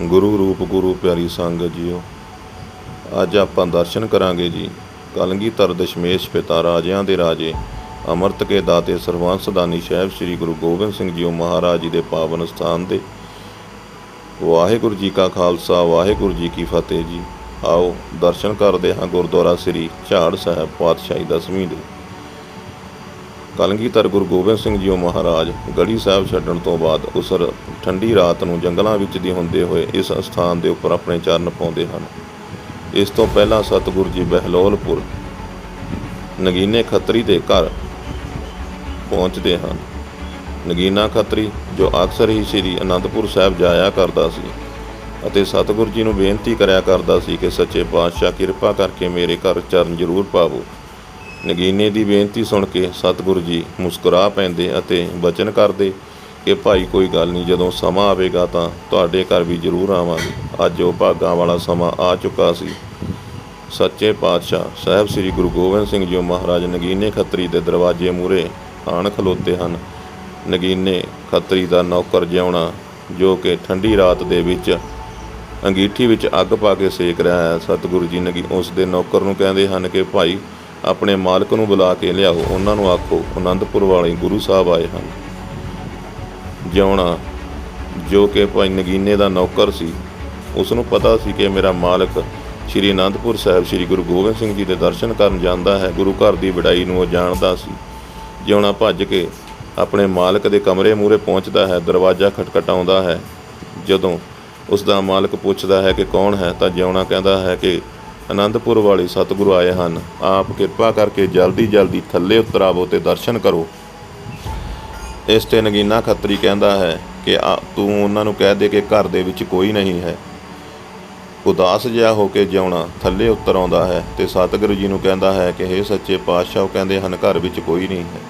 ਗੁਰੂ ਰੂਪ ਗੁਰੂ ਪਿਆਰੀ ਸੰਗਤ ਜੀਓ। ਅੱਜ ਆਪਾਂ ਦਰਸ਼ਨ ਕਰਾਂਗੇ ਜੀ ਕਲਗੀਧਰ ਦਸ਼ਮੇਸ਼ ਪਿਤਾ ਰਾਜਿਆਂ ਦੇ ਰਾਜੇ, ਅੰਮ੍ਰਿਤ ਕੇ ਦਾਤੇ ਸਰਵੰਸ ਦਾਨੀ ਸਾਹਿਬ ਸ੍ਰੀ ਗੁਰੂ ਗੋਬਿੰਦ ਸਿੰਘ ਜੀਓ ਮਹਾਰਾਜ ਜੀ ਦੇ ਪਾਵਨ ਸਥਾਨ 'ਤੇ। ਵਾਹਿਗੁਰੂ ਜੀ ਕਾ ਖਾਲਸਾ, ਵਾਹਿਗੁਰੂ ਜੀ ਕੀ ਫਤਿਹ ਜੀ। ਆਓ ਦਰਸ਼ਨ ਕਰਦੇ ਹਾਂ ਗੁਰਦੁਆਰਾ ਸ੍ਰੀ ਝਾੜ ਸਾਹਿਬ ਪਾਤਸ਼ਾਹੀ ਦਸਵੀਂ ਦੇ। ਕਲਗੀਧਰ ਗੁਰੂ ਗੋਬਿੰਦ ਸਿੰਘ ਜੀਓ ਮਹਾਰਾਜ, ਗੜੀ ਸਾਹਿਬ ਛੱਡਣ ਤੋਂ ਬਾਅਦ ਉਸ ਠੰਡੀ ਰਾਤ ਨੂੰ ਜੰਗਲਾਂ ਵਿੱਚ ਦੀ ਹੁੰਦੇ ਹੋਏ ਇਸ ਸਥਾਨ ਦੇ ਉੱਪਰ ਆਪਣੇ ਚਰਨ ਪਾਉਂਦੇ ਹਨ। ਇਸ ਤੋਂ ਪਹਿਲਾਂ ਸਤਿਗੁਰੂ ਜੀ ਬਹਿਲੋਲਪੁਰ, ਨਗੀਨੇ ਖੱਤਰੀ ਦੇ ਘਰ ਪਹੁੰਚਦੇ ਹਨ। ਨਗੀਨਾ ਖੱਤਰੀ, ਜੋ ਅਕਸਰ ਹੀ ਸ੍ਰੀ ਅਨੰਦਪੁਰ ਸਾਹਿਬ ਜਾਇਆ ਕਰਦਾ ਸੀ ਅਤੇ ਸਤਿਗੁਰੂ ਜੀ ਨੂੰ ਬੇਨਤੀ ਕਰਿਆ ਕਰਦਾ ਸੀ ਕਿ ਸੱਚੇ ਪਾਤਸ਼ਾਹ ਕਿਰਪਾ ਕਰਕੇ ਮੇਰੇ ਘਰ ਚਰਨ ਜ਼ਰੂਰ ਪਾਵੋ। ਨਗੀਨੇ ਦੀ ਬੇਨਤੀ ਸੁਣ ਕੇ ਸਤਿਗੁਰੂ ਜੀ ਮੁਸਕਰਾ ਪੈਂਦੇ ਅਤੇ ਬਚਨ ਕਰਦੇ ਕਿ ਭਾਈ ਕੋਈ ਗੱਲ ਨਹੀਂ, ਜਦੋਂ ਸਮਾਂ ਆਵੇਗਾ ਤਾਂ ਤੁਹਾਡੇ ਘਰ ਵੀ ਜ਼ਰੂਰ ਆਵਾਂਗੇ। ਅੱਜ ਉਹ ਭਾਗਾਂ ਵਾਲਾ ਸਮਾਂ ਆ ਚੁੱਕਾ ਸੀ। ਸੱਚੇ ਪਾਤਸ਼ਾਹ ਸਾਹਿਬ ਸ੍ਰੀ ਗੁਰੂ ਗੋਬਿੰਦ ਸਿੰਘ ਜੀ ਮਹਾਰਾਜ ਨਗੀਨੇ ਖੱਤਰੀ ਦੇ ਦਰਵਾਜ਼ੇ ਮੂਹਰੇ ਆਣ ਖਲੋਤੇ ਹਨ। ਨਗੀਨੇ ਖੱਤਰੀ ਦਾ ਨੌਕਰ ਜਿਉਣਾ ਜੋ ਕਿ ਠੰਡੀ ਰਾਤ ਦੇ ਵਿੱਚ ਅੰਗੀਠੀ ਵਿੱਚ ਅੱਗ ਪਾ ਕੇ ਸੇਕ ਰਿਹਾ ਹੈ। ਸਤਿਗੁਰੂ ਜੀ ਨਗੀ, ਉਸ ਦੇ ਨੌਕਰ ਨੂੰ ਕਹਿੰਦੇ ਹਨ ਕਿ ਭਾਈ ਆਪਣੇ ਮਾਲਕ ਨੂੰ ਬੁਲਾ ਕੇ ਲਿਆਓ। ਉਹਨਾਂ ਨੂੰ ਆਖੋ ਆਨੰਦਪੁਰ ਵਾਲੇ ਗੁਰੂ ਸਾਹਿਬ ਆਏ ਹਨ। ਜਿਉਣਾ, ਜੋ ਕਿ ਭਾਈ ਨਗੀਨੇ ਦਾ ਨੌਕਰ ਸੀ, ਉਸ ਨੂੰ ਪਤਾ ਸੀ ਕਿ ਮੇਰਾ ਮਾਲਕ ਸ਼੍ਰੀ ਅਨੰਦਪੁਰ ਸਾਹਿਬ ਸ਼੍ਰੀ ਗੁਰੂ ਗੋਬਿੰਦ ਸਿੰਘ ਜੀ ਦੇ ਦਰਸ਼ਨ ਕਰਨ ਜਾਂਦਾ ਹੈ। ਗੁਰੂ ਘਰ ਦੀ ਵਡਾਈ ਨੂੰ ਉਹ ਜਾਣਦਾ ਸੀ। ਜਿਉਣਾ ਭੱਜ ਕੇ ਆਪਣੇ ਮਾਲਕ ਦੇ ਕਮਰੇ ਮੂਹਰੇ ਪਹੁੰਚਦਾ ਹੈ। ਦਰਵਾਜ਼ਾ ਖਟਖਟਾਉਂਦਾ ਹੈ। ਜਦੋਂ ਉਸ ਦਾ ਮਾਲਕ ਪੁੱਛਦਾ ਹੈ ਕਿ ਕੌਣ ਹੈ, ਤਾਂ ਜਿਉਣਾ ਕਹਿੰਦਾ ਹੈ ਕਿ ਅਨੰਦਪੁਰ ਵਾਲੇ ਸਤਿਗੁਰੂ ਆਏ ਹਨ। ਆਪ ਕਿਰਪਾ ਕਰਕੇ ਜਲਦੀ ਜਲਦੀ ਥੱਲੇ ਉਤਰਾਵੋ ਤੇ ਦਰਸ਼ਨ ਕਰੋ। ਇਸ ਤੇ ਨਗੀਨਾ ਖੱਤਰੀ ਕਹਿੰਦਾ ਹੈ ਕਿ ਆ- ਤੂੰ ਉਹਨਾਂ ਨੂੰ ਕਹਿ ਦੇ ਕਿ ਘਰ ਦੇ ਵਿੱਚ ਕੋਈ ਨਹੀਂ ਹੈ। ਉਦਾਸ ਜਿਹਾ ਹੋ ਕੇ ਜਿਉਣਾ ਥੱਲੇ ਉਤਰ ਆਉਂਦਾ ਹੈ ਤੇ ਸਤਿਗੁਰੂ ਜੀ ਨੂੰ ਕਹਿੰਦਾ ਹੈ ਕਿ हे ਸੱਚੇ ਪਾਤਸ਼ਾਹ, ਉਹ ਕਹਿੰਦੇ ਹਨ, ਘਰ ਵਿੱਚ ਕੋਈ ਨਹੀਂ ਹੈ।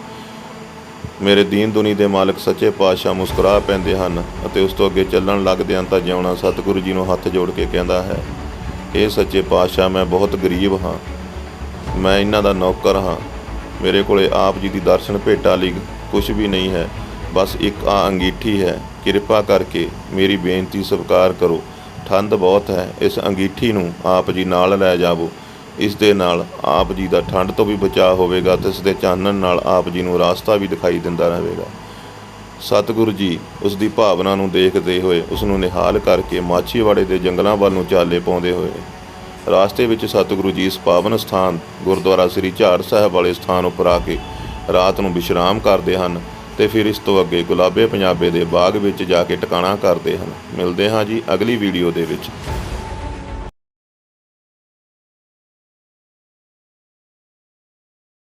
ਮੇਰੇ ਦੀਨ ਦੁਨੀ ਦੇ ਮਾਲਕ ਸੱਚੇ ਪਾਤਸ਼ਾਹ ਮੁਸਕਰਾ ਪੈਂਦੇ ਹਨ ਅਤੇ ਉਸ ਤੋਂ ਅੱਗੇ ਚੱਲਣ ਲੱਗਦੇ ਹਨ ਤਾਂ ਜਿਉਣਾ ਸਤਿਗੁਰੂ ਜੀ ਨੂੰ ਹੱਥ ਜੋੜ ਕੇ ਕਹਿੰਦਾ ਹੈ। ਇਹ ਸੱਚੇ ਪਾਤਸ਼ਾਹ ਮੈਂ ਬਹੁਤ ਗਰੀਬ ਹਾਂ। ਮੈਂ ਇਹਨਾਂ ਦਾ ਨੌਕਰ ਹਾਂ। ਮੇਰੇ ਕੋਲੇ ਆਪ ਜੀ ਦੀ ਦਰਸ਼ਨ ਭੇਟਾ ਲਈ ਕੁਝ ਵੀ ਨਹੀਂ ਹੈ। ਬਸ ਇੱਕ ਆ ਅੰਗੀਠੀ ਹੈ। ਕਿਰਪਾ ਕਰਕੇ ਮੇਰੀ ਬੇਨਤੀ ਸਵੀਕਾਰ ਕਰੋ। ਠੰਡ ਬਹੁਤ ਹੈ। ਇਸ ਅੰਗੀਠੀ ਨੂੰ ਆਪ ਜੀ ਨਾਲ ਲੈ ਜਾਵੋ। ਇਸ ਦੇ ਨਾਲ ਆਪ ਜੀ ਦਾ ਠੰਡ ਤੋਂ ਵੀ ਬਚਾਅ ਹੋਵੇਗਾ ਤੇ ਇਸ ਦੇ ਚਾਨਣ ਨਾਲ ਆਪ ਜੀ ਨੂੰ ਰਾਸਤਾ ਵੀ ਦਿਖਾਈ ਦਿੰਦਾ ਰਹੇਗਾ। ਸਤਿਗੁਰੂ ਜੀ, ਉਸ ਦੀ ਭਾਵਨਾ ਨੂੰ ਦੇਖਦੇ ਹੋਏ ਉਸ ਨੂੰ ਨਿਹਾਲ ਕਰਕੇ ਮਾਛੀਵਾੜੇ ਦੇ ਜੰਗਲਾਂ ਵੱਲ ਨੂੰ ਚਾਲੇ ਪਾਉਂਦੇ ਹੋਏ ਰਾਸਤੇ ਵਿੱਚ ਸਤਿਗੁਰੂ ਜੀ ਇਸ ਪਾਵਨ ਸਥਾਨ, ਗੁਰਦੁਆਰਾ ਸ੍ਰੀ ਝਾੜ ਸਾਹਿਬ ਵਾਲੇ ਸਥਾਨ ਉੱਪਰ ਆ ਕੇ ਰਾਤ ਨੂੰ ਵਿਸ਼ਰਾਮ ਕਰਦੇ ਹਨ ਤੇ ਫਿਰ ਇਸ ਤੋਂ ਅੱਗੇ ਗੁਲਾਬੇ ਪੰਜਾਬੇ ਦੇ ਬਾਗ ਵਿੱਚ ਜਾ ਕੇ ਟਿਕਾਣਾ ਕਰਦੇ ਹਨ। ਮਿਲਦੇ ਹਾਂ ਜੀ ਅਗਲੀ ਵੀਡੀਓ ਦੇ ਵਿੱਚ।